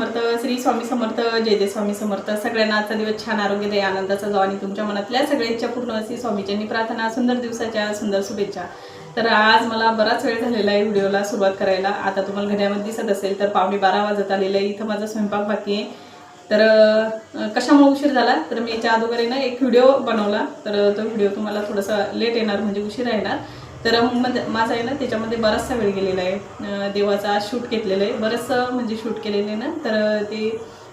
समर्थ श्री स्वामी समर्थ जय जय स्वामी समर्थ. सगळ्यांना आजचा दिवस छान आरोग्य दे आनंदाचा जावा आणि तुमच्या मनातल्या सगळ्यांच्या पूर्ण अशी स्वामीच्यांनी प्रार्थना सुंदर दिवसाच्या सुंदर शुभेच्छा. तर आज मला बराच वेळ झालेला आहे व्हिडिओला सुरुवात करायला. आता तुम्हाला घड्यामध्ये दिसत असेल तर पावणे बारा वाजत आलेलं आहे. इथं माझा स्वयंपाक बाकी आहे. तर कशामुळे उशीर झाला? तर मी याच्या अगोदर आहे ना एक व्हिडिओ बनवला. तर तो व्हिडिओ तुम्हाला थोडासा लेट येणार म्हणजे उशीर येणार. तर मग माझा आहे ना त्याच्यामध्ये बराचसा वेळ गेलेला आहे. देवाचा शूट घेतलेलं आहे. बरंचसं म्हणजे शूट केलेलं आहे ना तर ते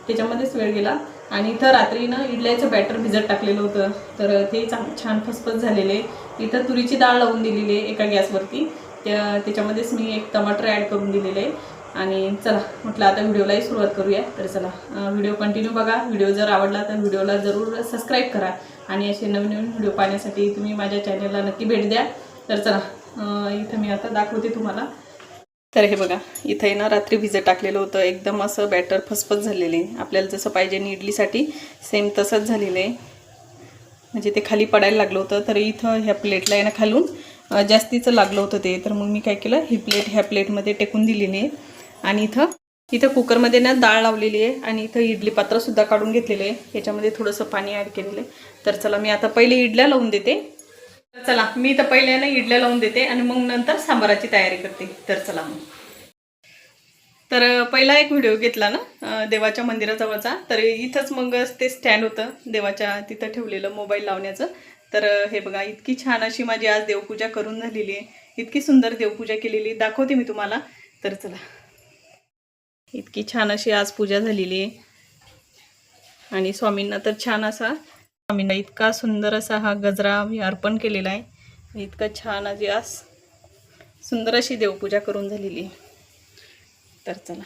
त्याच्यामध्येच वेळ गेला. आणि इथं रात्री ना इडल्याचं बॅटर भिजत टाकलेलं होतं. तर ते चांग छान फसफस झालेले आहे. इथं तुरीची डाळ लावून दिलेली आहे एका गॅसवरती. त्या त्याच्यामध्येच मी एक टमाटर ॲड करून दिलेले आहे. आणि चला म्हटलं आता व्हिडिओलाही सुरुवात करूया. तर चला व्हिडिओ कंटिन्यू बघा. व्हिडिओ जर आवडला तर व्हिडिओला जरूर सबस्क्राईब करा. आणि असे नवीन नवीन व्हिडिओ पाहण्यासाठी तुम्ही माझ्या चॅनलला नक्की भेट द्या. तर चला इथं मी आता दाखवते तुम्हाला. तर हे बघा इथं आहे ना रात्री भिजत टाकलेलं होतं. एकदम असं बॅटर फसफस झालेलं. आहे आपल्याला जसं पाहिजे आणि इडलीसाठी सेम तसंच झालेलं आहे. म्हणजे ते खाली पडायला लागलं होतं तर इथं ह्या प्लेटला आहे ना खालून जास्तीचं लागलं होतं ते. तर मग मी काय केलं ही प्लेट ह्या प्लेटमध्ये टेकून दिलेली आहे. आणि इथं इथं कुकरमध्ये ना डाळ लावलेली आहे आणि इथं इडली पात्रसुद्धा काढून घेतलेलं आहे. याच्यामध्ये थोडंसं पाणी ॲड केलेलं आहे. तर चला मी आता पहिले इडल्या लावून देते. चला मी तर पहिले ना इडल्या लावून देते आणि मग नंतर सांबाराची तयारी करते. तर चला मग. तर पहिला एक व्हिडिओ घेतला ना देवाच्या मंदिराजवळचा. तर इथंच मग ते स्टँड होतं देवाच्या तिथं ठेवलेलं मोबाईल लावण्याचं. तर हे बघा इतकी छान अशी माझी आज देवपूजा करून झालेली आहे. इतकी सुंदर देवपूजा केलेली दाखवते मी तुम्हाला. तर चला. इतकी छान अशी आज पूजा झालेली आहे. आणि स्वामींना तर छान असा आम्ही इतका सुंदर असा हा गजरा मी अर्पण केलेला आहे. इतका छान अशी आज सुंदर अशी देवपूजा करून झालेली आहे. तर चला.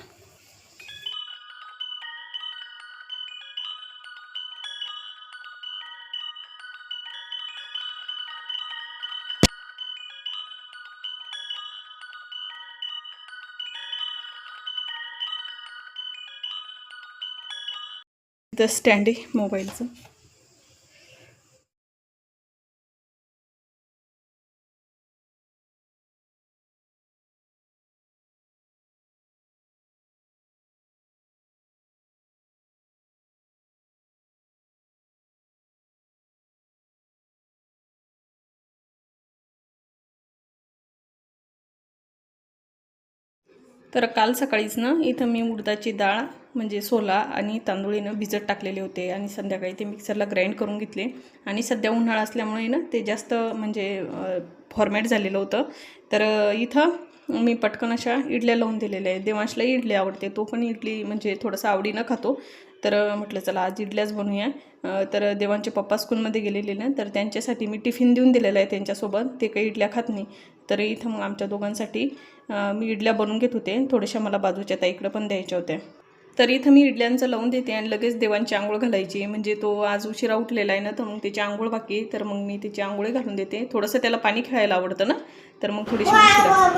इथं स्टँड आहे मोबाईलचं. तर काल सकाळीच ना इथं मी उडदाची डाळ म्हणजे सोला आणि तांदूळीनं भिजत टाकलेले होते आणि संध्याकाळी ते मिक्सरला ग्राइंड करून घेतले. आणि सध्या उन्हाळा असल्यामुळे ना ते जास्त म्हणजे फॉर्मॅट झालेलं होतं. तर इथं मी पटकन अशा इडल्या लावून दिलेल्या आहेत. देवांशला इडली आवडते तो पण इडली म्हणजे थोडंसं आवडीनं खातो. तर म्हटलं चला आज इडल्याच बनवूया. तर देवांचे पप्पा स्कूलमध्ये गेलेले ना तर त्यांच्यासाठी मी टिफिन देऊन दिलेला आहे त्यांच्यासोबत. ते काही इडल्या खात नाही. तर इथं मग आमच्या दोघांसाठी मी इडल्या बनवून घेत होते. थोड्याशा मला बाजूच्या ताईकडं पण द्यायच्या होत्या. तर इथं मी इडल्यांचं लावून देते आणि लगेच देवांची आंघोळ घालायची. म्हणजे तो आज उशिरा उठलेला आहे ना तर मग त्याची आंघोळ बाकी आहे, तर मग मी त्याची आंघोळी घालून देते. थोडंसं त्याला पाणी खेळायला आवडतं ना तर मग थोडीशी उशिरा.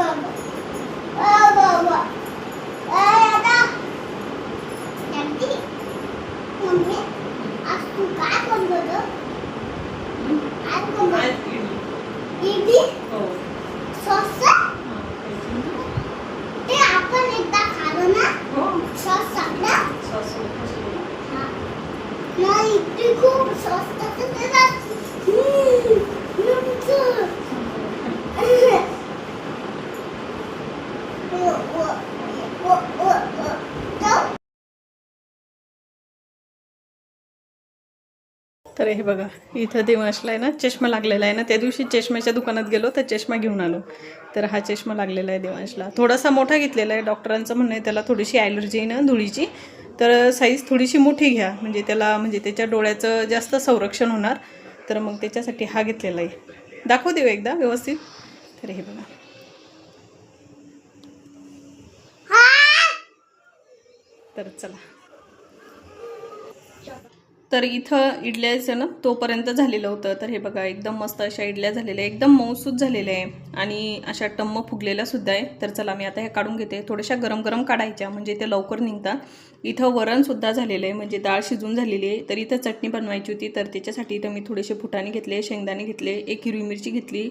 खूप स्वस्त तर हे बघा इथं देवांशला आहे ना चष्मा लागलेला आहे ना त्या दिवशी चष्म्याच्या दुकानात गेलो तर चष्मा घेऊन आलो. तर हा चष्मा लागलेला आहे देवांशला. थोडासा मोठा घेतलेला आहे डॉक्टरांचं म्हणणं आहे त्याला थोडीशी ॲलर्जी आहे ना धुळीची तर साईज थोडीशी मोठी घ्या. म्हणजे त्याला म्हणजे त्याच्या डोळ्याचं जास्त संरक्षण होणार. तर मग त्याच्यासाठी हा घेतलेला आहे. दाखवू देऊ एकदा व्यवस्थित. तर हे बघा. तर चला. तर इथं इडल्याचं ना तोपर्यंत झालेलं होतं. तर हे बघा एकदम मस्त अशा इडल्या झालेल्या आहे एकदम मऊसूद झालेल्या आहे आणि अशा टम्म फुगलेल्या सुद्धा आहे तर चला मी आता हे काढून घेते. थोड्याशा गरम गरम काढायच्या म्हणजे ते लवकर निघतात. इथं वरणसुद्धा झालेलं आहे म्हणजे डाळ शिजून झालेली आहे. तर इथं चटणी बनवायची होती तर त्याच्यासाठी इथं मी थोडेसे फुटाणे घेतले शेंगदाणे घेतले एक हिरवी मिरची घेतली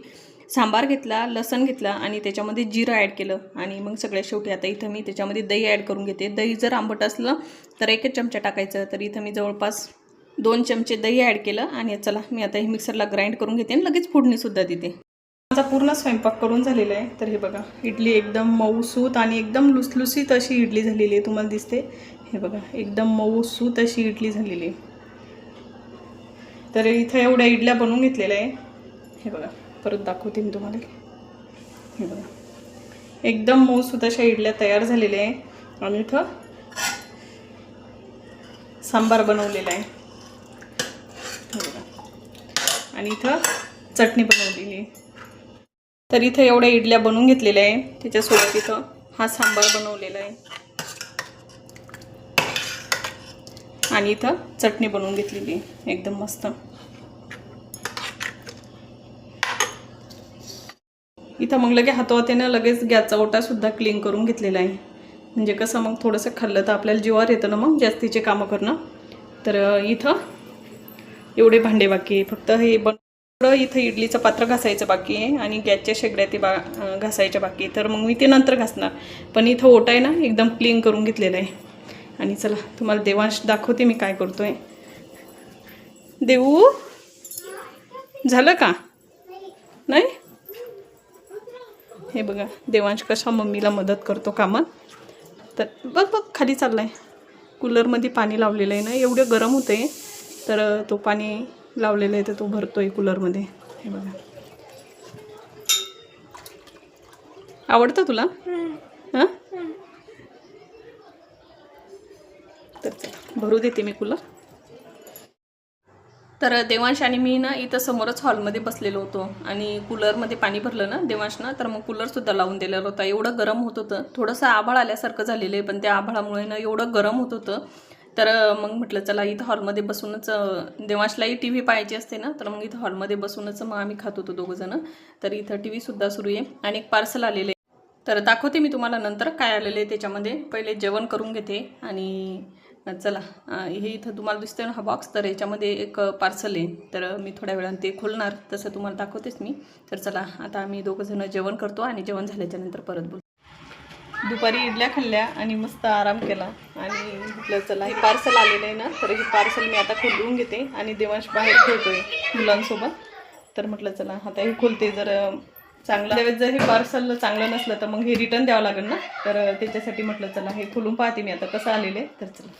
सांबार घेतला लसण घेतला आणि त्याच्यामध्ये जिरं ॲड केलं. आणि मग सगळ्या शेवटी आता इथं मी त्याच्यामध्ये दही ॲड करून घेते. दही जर आंबट असलं तर एकच चमचा टाकायचं. तर इथं मी जवळपास दोन चमचे दही ॲड केलं आणि चला मी आता हे मिक्सरला ग्राइंड करून घेते आणि लगेच फोडणीसुद्धा देते. माझा पूर्ण स्वयंपाक करून झालेला आहे. तर हे बघा इडली एकदम मऊसूत आणि एकदम लुसलुसीत अशी इडली झालेली आहे तुम्हाला दिसते. हे बघा एकदम मऊसूत अशी इडली झालेली आहे. तर इथं एवढ्या इडल्या बनवून घेतलेल्या आहे. हे बघा परत दाखवते मी तुम्हाला. हे बघा एकदम मऊसूत अशा इडल्या तयार झालेल्या आहे. आणि इथं सांबार बनवलेला आहे हे बघा आणि इथं चटणी बनवलेली तर इथं एवढ्या इडल्या बनवून घेतलेल्या आहे. त्याच्यासोबत इथं हा सांबार बनवलेला आहे. आणि इथं चटणी बनवून घेतलेली एकदम मस्त. इथं मग लगे हातवातेनं लगेच गॅसचा ओटासुद्धा क्लीन करून घेतलेला आहे. म्हणजे कसं मग थोडंसं खाल्लं तर आपल्याला जीवावर येतं ना मग जास्तीचे कामं करणं. तर इथं एवढे भांडे बाकी आहे. फक्त हे बन इथं इडलीचं पात्र घासायचं बाकी आहे आणि गॅसच्या शेगड्या ते बा घासायच्या बाकी आहे. तर मग मी ते नंतर घासणार. पण इथं ओटा आहे ना एकदम क्लीन करून घेतलेलं आहे. आणि चला तुम्हाला देवांश दाखवते मी काय करतो आहे देऊ झालं का? नाही? हे बघा देवांश कशा मम्मीला मदत करतो कामात. तर बघ बघ खाली चाललाय. कूलरमध्ये पाणी लावलेलं आहे ना एवढं गरम होतं आहे तर तो पाणी लावलेलं आहे तर तो भरतोय कूलरमध्ये. हे बघा. आवडतं तुला? हां? तर चला भरू देते मी कूलर. तर देवांश आणि मी ना इथं समोरच हॉलमध्ये बसलेलो होतो. आणि कूलरमध्ये पाणी भरलं ना देवांशनं तर मग कूलरसुद्धा लावून दिलेला होता. एवढं गरम होत होतं. थोडंसं आभाळ आल्यासारखं झालेलं आहे पण त्या आभाळामुळे ना एवढं गरम होत होतं. तर मग म्हटलं चला इथं हॉलमध्ये बसूनच देवाशलाही टी व्ही पाहायची असते ना तर मग इथं हॉलमध्ये बसूनच मग आम्ही खात होतो दोघंजणं तर इथं टी व्हीसुद्धा सुरू आहे आणि एक पार्सल आलेलं आहे. तर दाखवते मी तुम्हाला नंतर काय आलेलं आहे त्याच्यामध्ये. पहिले जेवण करून घेते आणि चला हे इथं तुम्हाला दिसतंय ना हा बॉक्स तर याच्यामध्ये एक पार्सल आहे. तर मी थोड्या वेळानं ते खोलणार. तसं तुम्हाला दाखवतेच मी. तर चला आता आम्ही दोघंजणं जेवण करतो आणि जेवण झाल्याच्यानंतर परत बोलतो दुपारी इडल्या खाल्ल्या आणि मस्त आराम केला आणि म्हटलं चला हे पार्सल आलेलं आहे ना तर हे पार्सल मी आता खोलून घेते आणि देवांश बाहेर खेळतोय मुलांसोबत. तर म्हटलं चला आता हे खोलते जर चांगलं त्यावेळेस जर हे पार्सल चांगलं नसलं तर मग हे रिटर्न द्यावं लागेल ना? तर त्याच्यासाठी म्हटलं चला हे खोलून पाहते मी आता कसं आलेलं आहे. तर चला.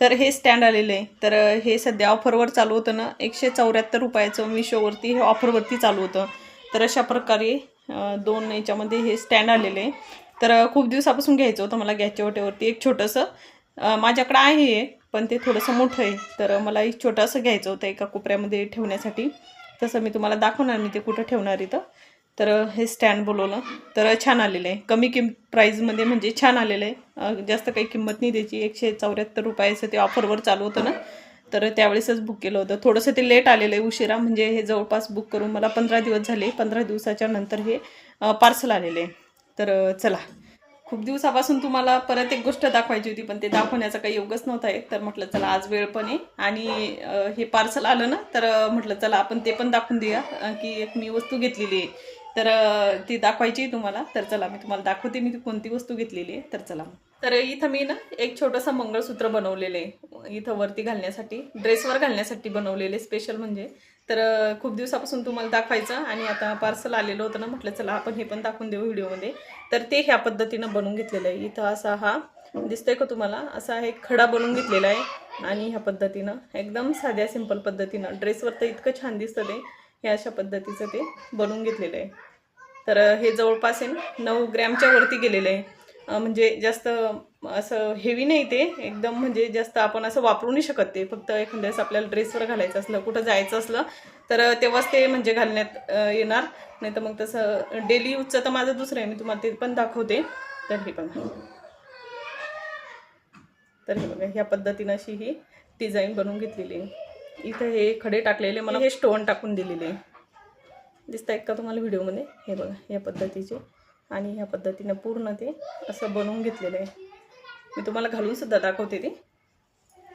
तर हे स्टँड आलेलं आहे. तर हे सध्या ऑफरवर चालू होतं ना एकशे चौऱ्याहत्तर रुपयाचं मिशोवरती हे ऑफरवरती चालू होतं. तर अशा प्रकारे दोन याच्यामध्ये हे स्टँड आलेले आहे. तर खूप दिवसापासून घ्यायचं होतं मला गॅसच्या ओट्यावरती एक छोटंसं. माझ्याकडं आहे हे, पण ते थोडंसं मोठं आहे. तर मला एक छोटंसं घ्यायचं होतं एका कोपऱ्यामध्ये ठेवण्यासाठी. तसं मी तुम्हाला दाखवणार मी ते कुठं ठेवणार इथं. तर हे स्टँड बोलवलं. तर छान आलेलं आहे. कमी किम प्राईजमध्ये म्हणजे छान आलेलं आहे. जास्त काही किंमत नाही त्याची. एकशे चौऱ्याहत्तर रुपयाचं ते ऑफरवर चालू होतं ना. तर त्यावेळेसच बुक केलं होतं. थोडंसं ते लेट आलेलं आहे उशिरा. म्हणजे हे जवळपास बुक करून मला पंधरा दिवस झाले. पंधरा दिवसाच्या नंतर हे पार्सल आलेलं आहे. तर चला. खूप दिवसापासून तुम्हाला परत एक गोष्ट दाखवायची होती पण ते दाखवण्याचा काही योगच नव्हता आहे तर म्हटलं चला आज वेळ पण आहे. आणि हे पार्सल आलं ना तर म्हटलं चला आपण ते पण दाखवून देऊया. की एक मी वस्तू घेतलेली आहे. तर ती दाखवायची तुम्हाला. तर चला मी तुम्हाला दाखवते. मी ती कोणती वस्तू घेतलेली आहे. तर चला. तर इथं मी ना एक छोटंसं मंगळसूत्र बनवलेलं आहे इथं वरती घालण्यासाठी ड्रेसवर घालण्यासाठी बनवलेले स्पेशल म्हणजे. तर खूप दिवसापासून तुम्हाला दाखवायचं आणि आता पार्सल आलेलं होतं ना म्हटलं चला आपण हे पण दाखवून देऊ व्हिडिओमध्ये. तर ते ह्या पद्धतीनं बनवून घेतलेलं आहे. इथं असा हा दिसतोय का तुम्हाला? असा एक खडा बनवून घेतलेला आहे. आणि ह्या पद्धतीनं एकदम साध्या सिंपल पद्धतीनं. ड्रेसवर तर इतकं छान दिसतं ते. हे अशा पद्धतीचं ते बनवून घेतलेलं आहे. तर हे जवळपास आहे ना नऊ ग्रॅमच्या वरती गेलेलं आहे. म्हणजे जास्त असं हेवी नाही ते. एकदम म्हणजे जास्त आपण असं वापरू नाही शकत ते. फक्त एखाद्या आपल्याला ड्रेसवर घालायचं असलं कुठं जायचं असलं तर तेव्हाच ते म्हणजे घालण्यात येणार. नाही तर मग तसं डेली यूजचं तर माझं दुसरं आहे. मी तुम्हाला ते पण दाखवते. तर हे पण तर हे बघा ह्या पद्धतीनं अशी ही डिझाईन बनवून घेतलेली आहे. इथं हे खडे टाकलेले मला हे स्टोन टाकून दिलेले दिसत आहेत का तुम्हाला व्हिडिओमध्ये? हे बघा या पद्धतीचे. आणि ह्या पद्धतीनं पूर्ण ते असं बनवून घेतलेलं आहे. मी तुम्हाला घालूनसुद्धा दाखवते ते.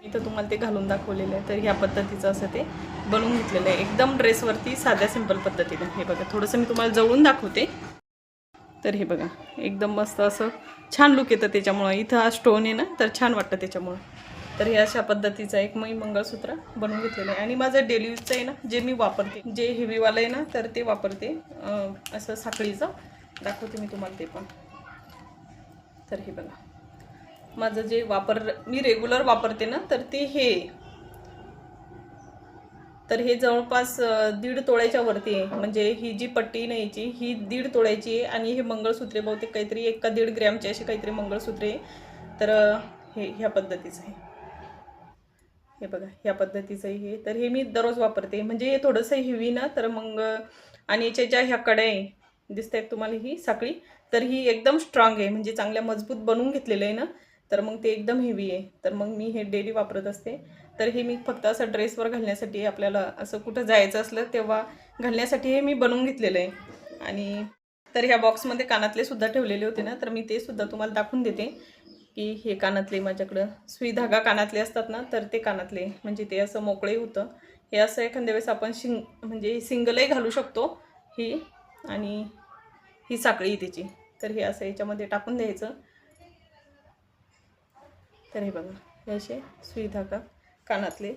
इथं तुम्हाला ते घालून दाखवलेलं आहे. तर ह्या पद्धतीचं असं ते बनवून घेतलेलं आहे. एकदम ड्रेसवरती साध्या सिंपल पद्धतीनं. हे बघा थोडंसं मी तुम्हाला जवळून दाखवते. तर हे बघा एकदम मस्त असं छान लुक येतं त्याच्यामुळं. इथं हा स्टोन आहे ना तर छान वाटतं त्याच्यामुळं. तर हे अशा पद्धतीचं एक मी मंगळसूत्र बनवून घेतलेलं आहे. आणि माझं डेली यूजचं आहे ना जे मी वापरते जे हेवीवालं आहे ना तर ते वापरते. असं साखळीचं. दाखवते मी तुम्हाला ते पण. तर हे बघा. माझं जे वापर मी रेग्युलर वापरते ना तर ते हे. तर हे जवळपास दीड तोळ्याच्या वरती आहे. म्हणजे ही जी पट्टी न्यायची ही दीड तोळ्याची आहे आणि हे मंगळसूत्रे बहुतेक काहीतरी एक का दीड ग्रॅमचे असे काहीतरी मंगळसूत्रे तर हे ह्या पद्धतीचं आहे. हे बघा ह्या पद्धतीचं हे. तर हे मी दररोज वापरते. म्हणजे हे थोडंसं हिवी ना तर मग आणि याच्या ज्या ह्या कड्या आहे दिसत आहेत तुम्हाला ही साखळी तर ही एकदम स्ट्रॉंग आहे. म्हणजे चांगल्या मजबूत बनवून घेतलेलं आहे ना तर मग ते एकदम हेवी आहे. तर मग मी हे डेली वापरत असते. तर हे मी फक्त असं ड्रेसवर घालण्यासाठी आपल्याला असं कुठं जायचं असलं तेव्हा घालण्यासाठी हे मी बनवून घेतलेलं आहे. आणि तर ह्या बॉक्समध्ये कानातले सुद्धा ठेवलेले होते ना तर मी ते सुद्धा तुम्हाला दाखवून देते. की हे कानातले माझ्याकडं सुई धागा कानातले असतात ना तर ते कानातले. म्हणजे ते असं मोकळे होतं. हे असं एखाद्या वेळेस आपण शिंग म्हणजे सिंगलही घालू शकतो ही आणि ही साखळी त्याची. तर हे असं याच्यामध्ये टाकून द्यायचं. तर हे बघा हे असे सुई धागा कानातले.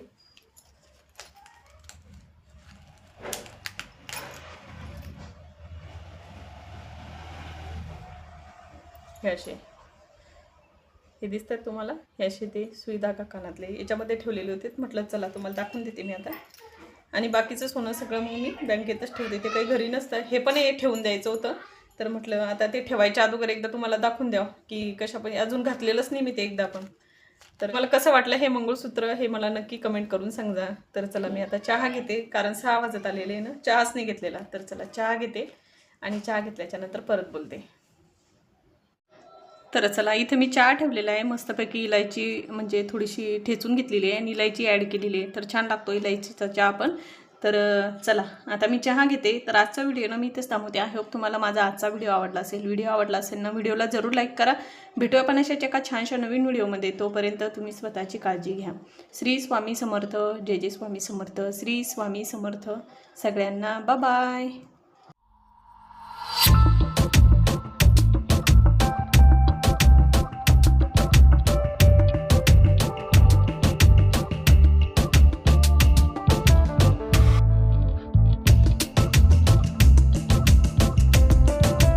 हे असे. हे दिसतात तुम्हाला? हे असे ते सुई धागा कानातले याच्यामध्ये ठेवलेले होते. म्हटलं चला तुम्हाला दाखवून देते मी आता. आणि बाकीचं सोनं सगळं मग मी बँकेतच ठेवते. ते काही घरी नसतं. हे पण हे ठेवून द्यायचं होतं. तर म्हटलं आता ते ठेवायच्या अगोदर एकदा तुम्हाला दाखवून द्यावं. की कशा पण अजून घातलेलंच नाही मी ते एकदा पण. तर मला कसं वाटलं हे मंगळसूत्र हे मला नक्की कमेंट करून सांगा. तर चला मी आता चहा घेते. कारण सहा वाजत आलेले आहे ना. चहाच नाही घेतलेला. तर चला चहा घेते. आणि चहा घेतल्याच्यानंतर परत बोलते. तर चला इथे मी चहा ठेवलेला आहे. मस्तपैकी इलायची म्हणजे थोडीशी ठेचून घेतलेली आहे आणि इलायची ॲड केलेली आहे. तर छान लागतो इलायचीचा चहा पण. तर चला आता मी चहा घेते. तर आजचा व्हिडिओ ना मी इथेच थांबवते. आय होप तुम्हाला माझा आजचा व्हिडिओ आवडला असेल. व्हिडिओ आवडला असेल ना व्हिडिओला जरूर लाईक करा. भेटूया पण अशाच एका छानशा नवीन व्हिडिओमध्ये तोपर्यंत तुम्ही स्वतःची काळजी घ्या. श्री स्वामी समर्थ. जय जय स्वामी समर्थ. श्री स्वामी समर्थ. सगळ्यांना बाय